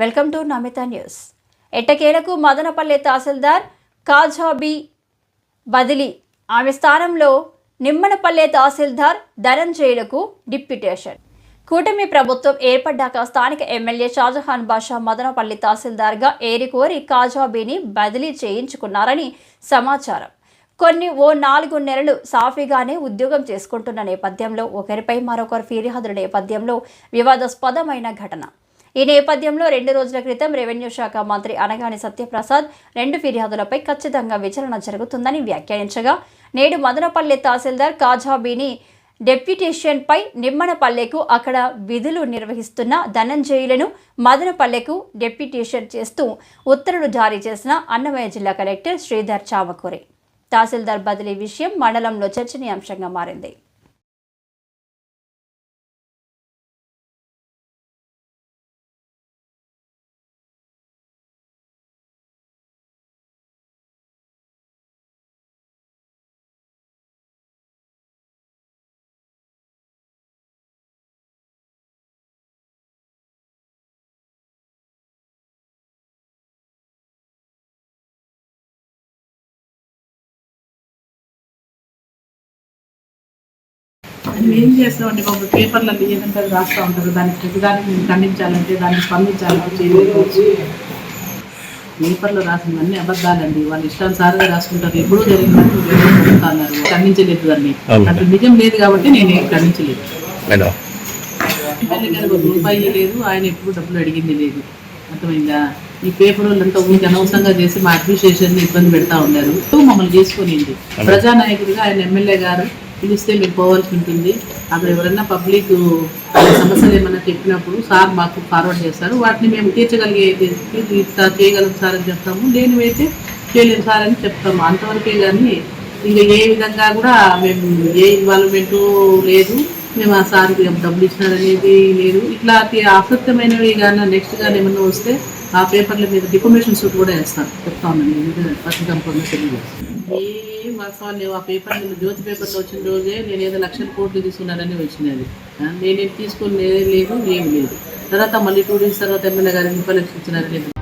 Welcome to Namitha news. ఎట్టకేలకు మదనపల్లె తహసీల్దార్ కాజాబీ బదిలీ. ఆమె స్థానంలో నిమ్మనపల్లె తహసీల్దార్ ధనంజయులకు డిప్యూటేషన్. కూటమి ప్రభుత్వం ఏర్పడ్డాక స్థానిక ఎమ్మెల్యే షాజహాన్ బాషా మదనపల్లి తహసీల్దార్గా ఏరికోరి కాజాబీని బదిలీ చేయించుకున్నారని సమాచారం. కొన్ని ఓ నాలుగు నెలలు సాఫీగానే ఉద్యోగం చేసుకుంటున్న నేపథ్యంలో ఒకరిపై మరొకరు ఫిర్యాదుల నేపథ్యంలో వివాదాస్పదమైన ఘటన. ఈ నేపథ్యంలో రెండు రోజుల క్రితం రెవెన్యూ శాఖ మంత్రి అనగాని సత్యప్రసాద్ రెండు ఫిర్యాదులపై ఖచ్చితంగా విచారణ జరుగుతుందని వ్యాఖ్యానించగా నేడు మదనపల్లె తహసీల్దార్ కాజాబీని డెప్యుటేషన్పై నిమ్మనపల్లెకు అక్కడ విధులు నిర్వహిస్తున్న ధనంజయులను మదనపల్లెకు డెప్యుటేషన్ చేస్తూ ఉత్తర్వులు జారీ చేసిన అన్నమయ్య జిల్లా కలెక్టర్ శ్రీధర్ చావకూరి తహసీల్దార్ బదిలీ విషయం మండలంలో చర్చనీయాంశంగా మారింది. మేము చేస్తామండి బాబు? పేపర్లలో ఏదంటే అది రాస్తూ ఉంటారు. దానికి ప్రతిదానికి మేము ఖండించాలంటే దాన్ని స్పందించాలంటే చేయలేకపోవచ్చు పేపర్లో రాసినవన్నీ అబద్ధాలండి. వాళ్ళు ఇష్టానుసారంగా రాసుకుంటారు. ఎప్పుడూ జరిగినట్టు ఖండించలేదు దాన్ని. అటు నిజం లేదు కాబట్టి నేను ఖండించలేదు. రూపాయి లేదు. ఆయన ఎప్పుడు డబ్బులు అడిగింది లేదు. అర్థమైందా? ఈ పేపర్ వాళ్ళంతా ఊరికి అనవసరంగా చేసి మా అడ్మినిస్ట్రేషన్ ఇబ్బంది పెడతా ఉన్నారు. మమ్మల్ని చేసుకునింది. ప్రజానాయకుడిగా ఆయన ఎమ్మెల్యే గారు పిలిస్తే మేము పోవాల్సి ఉంటుంది. అక్కడ ఎవరైనా పబ్లిక్ సమస్యలు ఏమైనా చెప్పినప్పుడు సార్ మాకు ఫార్వర్డ్ చేస్తారు. వాటిని మేము తీర్చగలిగే ఇట్లా చేయగలం సార్ అని చెప్తాము. లేనివైతే చేయలేము సార్ అని చెప్తాము. అంతవరకే కానీ ఇంకా ఏ విధంగా కూడా మేము ఏ ఇన్వాల్వ్మెంటు లేదు. మేము ఆ సార్కి డబ్బులు ఇచ్చినారనేది లేదు. ఇట్లాంటి అసత్యమైనవి కానీ నెక్స్ట్ కానీ ఏమన్నా వస్తే ఆ పేపర్ల మీద డిఫర్మేషన్ సూట్ కూడా వేస్తాను. చెప్తా ఉన్నాను నేను. పత్రిక ఏం వాస్తవాలు లేవు. ఆ పేపర్ నేను జ్యోతి పేపర్లో వచ్చిన రోజే నేను ఏదో లక్షల కోట్లు తీసుకున్నానని వచ్చినది. నేనేం తీసుకుని లేదు ఏమి లేదు. తర్వాత మళ్ళీ టూ డేస్ తర్వాత ఎమ్మెల్యే గారు ఇన్ఫర్మేషన్ ఇచ్చినారని